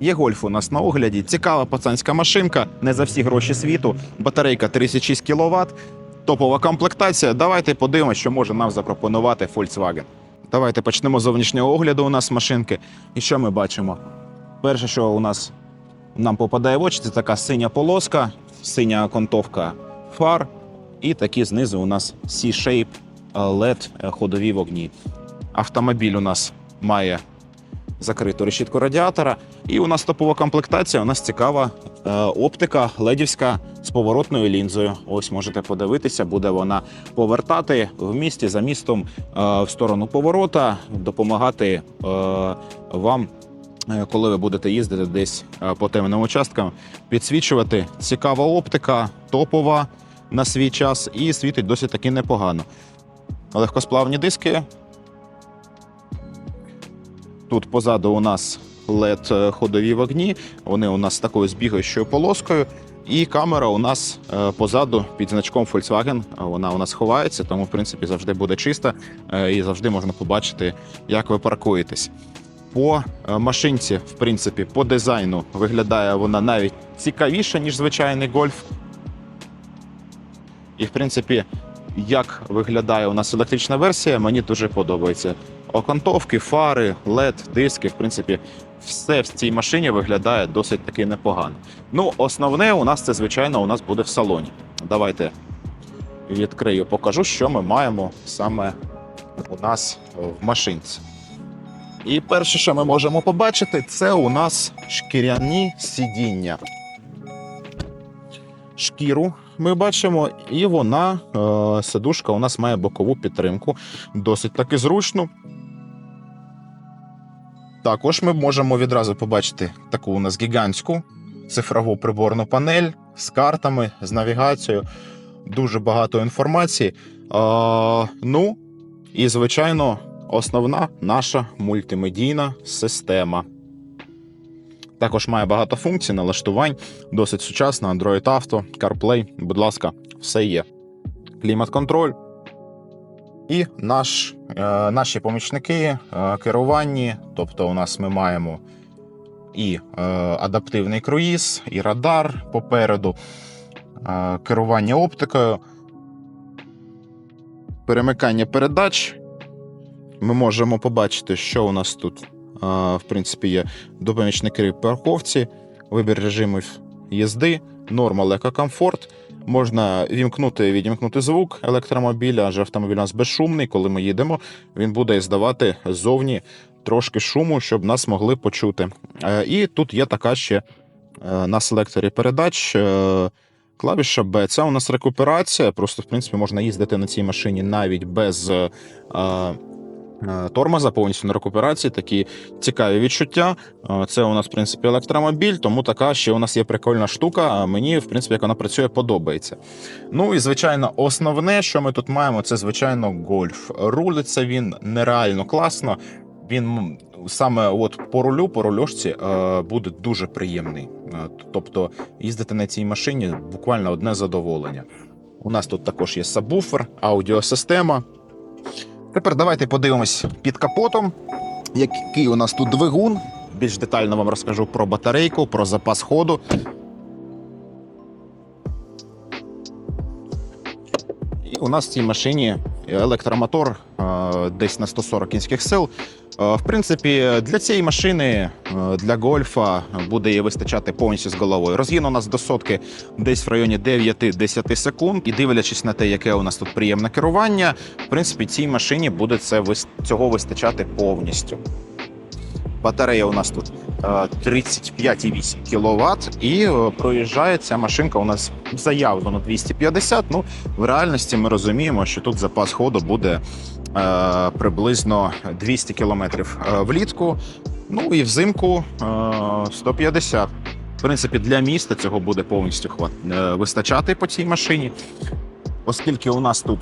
Є гольф у нас на огляді. Цікава пацанська машинка, не за всі гроші світу. Батарейка 36 кВт, топова комплектація. Давайте подивимося, що може нам запропонувати Volkswagen. Давайте почнемо з зовнішнього огляду у нас машинки. І що ми бачимо? Перше, що у нас нам попадає в очі, це така синя полоска, синя окантовка фар, і такі знизу у нас C-shape LED е, ходові вогні. Автомобіль у нас має закриту решітку радіатора. І у нас топова комплектація. У нас цікава е, оптика ледівська з поворотною лінзою. Ось можете подивитися, буде вона повертати в місті за містом е, в сторону поворота, допомагати е, вам. Коли ви будете їздити десь по темним участкам, підсвічувати цікава оптика, топова на свій час і світить досить таки непогано. Легкосплавні диски, Тут позаду у нас led ходові вогні. Вони у нас такою збігаючою полоскою. І камера у нас е, позаду під значком Volkswagen. Вона у нас ховається, тому в принципі завжди буде чиста е, і завжди можна побачити, як ви паркуєтесь. По е, машинці, в принципі, по дизайну виглядає вона навіть цікавіше, ніж звичайний гольф. І, в принципі, як виглядає у нас електрична версія, мені дуже подобається. Окантовки, фари, LED, диски, в принципі, все в цій машині виглядає досить таки непогано. Ну, основне у нас це, звичайно, у нас буде в салоні. Давайте відкрию, покажу, що ми маємо саме у нас в машинці. І перше, що ми можемо побачити, це у нас шкіряні сидіння. Шкіру ми бачимо, і вона, е, сидушка, у нас має бокову підтримку. Досить таки зручно. Також ми можемо відразу побачити таку у нас гігантську цифрову приборну панель з картами, з навігацією. Дуже багато інформації. А, ну, і, звичайно, основна наша мультимедійна система. Також має багато функцій, налаштувань, досить сучасна, Android Auto, CarPlay, будь ласка, все є. Клімат-контроль. І наш, е, наші помічники е, керовані, тобто у нас ми маємо і е, адаптивний круїз, і радар попереду, е, керування оптикою, перемикання передач. Ми можемо побачити, що у нас тут, в принципі, є допомічники парковці, вибір режимів їзди, норма лекокомфорт. Можна вімкнути і відімкнути звук електромобіля, адже автомобіль у нас безшумний. Коли ми їдемо, він буде здавати ззовні трошки шуму, щоб нас могли почути. Е, І тут є така ще е, на селекторі передач. е, Клавіша B. Це у нас рекуперація. Просто, в принципі, можна їздити на цій машині навіть без тормоза, повністю на рекуперації. Такі цікаві відчуття. Е, Це у нас, в принципі, електромобіль, тому така ще у нас є прикольна штука. а Мені, в принципі, як вона працює, подобається. Ну і звичайно, основне, що ми тут маємо, це звичайно гольф. Рулиться він нереально класно. Він саме от по рулю, по рульошці е, буде дуже приємний. Е, Тобто їздити на цій машині буквально одне задоволення. У нас тут також є сабвуфер, аудіосистема. Тепер давайте подивимось під капотом, який у нас тут двигун. Більш детально вам розкажу про батарейку, про запас ходу. І у нас в цій машині електромотор десь на 140 кінських сил. В принципі, для цієї машини, для гольфа, буде її вистачати повністю з головою. Розгін у нас до сотки десь в районі 9-10 секунд. І дивлячись на те, яке у нас тут приємне керування, в принципі, цій машині буде це цього вистачати повністю. Батарея у нас тут е, 35,8 кВт, і е, проїжджає ця машинка у нас заявлено 250. Ну, в реальності ми розуміємо, що тут запас ходу буде е, приблизно 200 км влітку. Ну і взимку е, 150. В принципі, для міста цього буде повністю е, вистачати по цій машині, оскільки у нас тут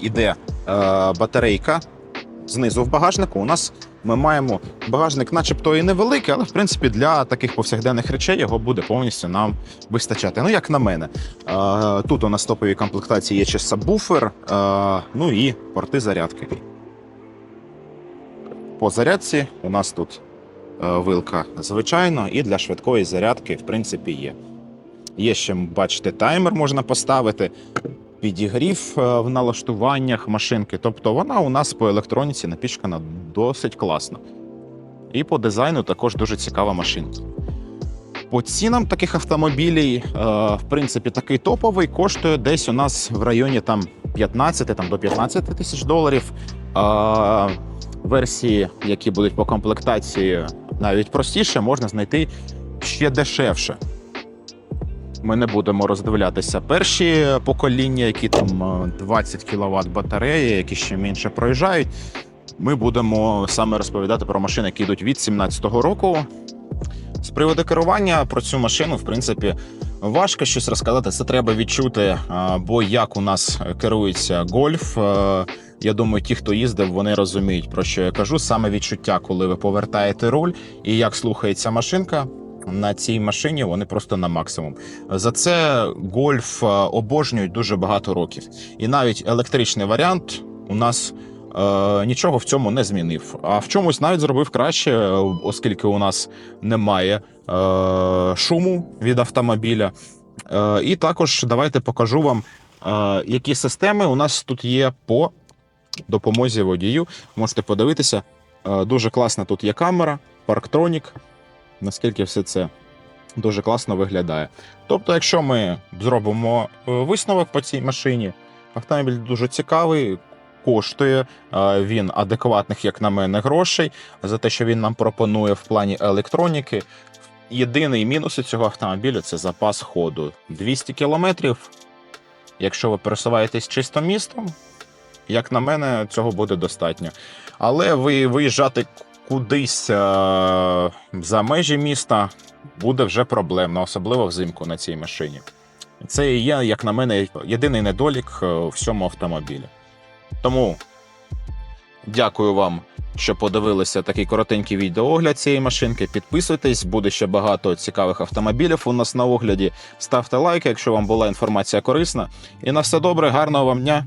іде е, батарейка знизу в багажнику. У нас ми маємо багажник, начебто і невеликий, але в принципі для таких повсякденних речей його буде повністю нам вистачати. Ну, як на мене, Е, тут у нас топові комплектації є ще сабвуфер, е, ну і порти зарядки. По зарядці у нас тут вилка звичайно, і для швидкої зарядки, в принципі, є. Є ще, бачите, таймер можна поставити, підігрів е, в налаштуваннях машинки. Тобто вона у нас по електроніці напічкана досить класно. І по дизайну також дуже цікава машинка. По цінам таких автомобілів, е, в принципі, такий топовий коштує десь у нас в районі там 15 там, до 15 тисяч доларів. Версії, які будуть по комплектації навіть простіше, можна знайти ще дешевше. Ми не будемо роздивлятися перші покоління, які там е, 20 кВт батареї, які ще менше проїжджають. Ми будемо саме розповідати про машини, які йдуть від 17-го року. З приводу керування про цю машину, в принципі, важко щось розказати. Це треба відчути. Бо як у нас керується гольф. е, Я думаю, ті, хто їздив, вони розуміють, про що я кажу. Саме відчуття, коли ви повертаєте руль і як слухається машинка. На цій машині вони просто на максимум. За це гольф е, обожнюють дуже багато років. І навіть електричний варіант у нас е, нічого в цьому не змінив. А в чомусь навіть зробив краще, е, оскільки у нас немає шуму від автомобіля. І також давайте покажу вам, які системи у нас тут є по допомозі водію. Можете подивитися. Дуже класна тут є камера, парктронік. Наскільки все це дуже класно виглядає. Тобто, якщо ми зробимо е, висновок по цій машині, автомобіль дуже цікавий, коштує е, він адекватних, як на мене, грошей за те, що він нам пропонує в плані електроніки. Єдиний мінус у цього автомобіля це запас ходу 200 кілометрів. Якщо ви пересуваєтесь чисто містом, як на мене, цього буде достатньо. Але ви виїжджати кудись е, за межі міста буде вже проблемно, особливо взимку на цій машині. Це і є, як на мене, єдиний недолік е, у всьому автомобілі. Тому дякую вам, що подивилися такий коротенький відеоогляд цієї машинки. Підписуйтесь, буде ще багато цікавих автомобілів у нас на огляді. Ставте лайки, якщо вам була інформація корисна. І на все добре, гарного вам дня!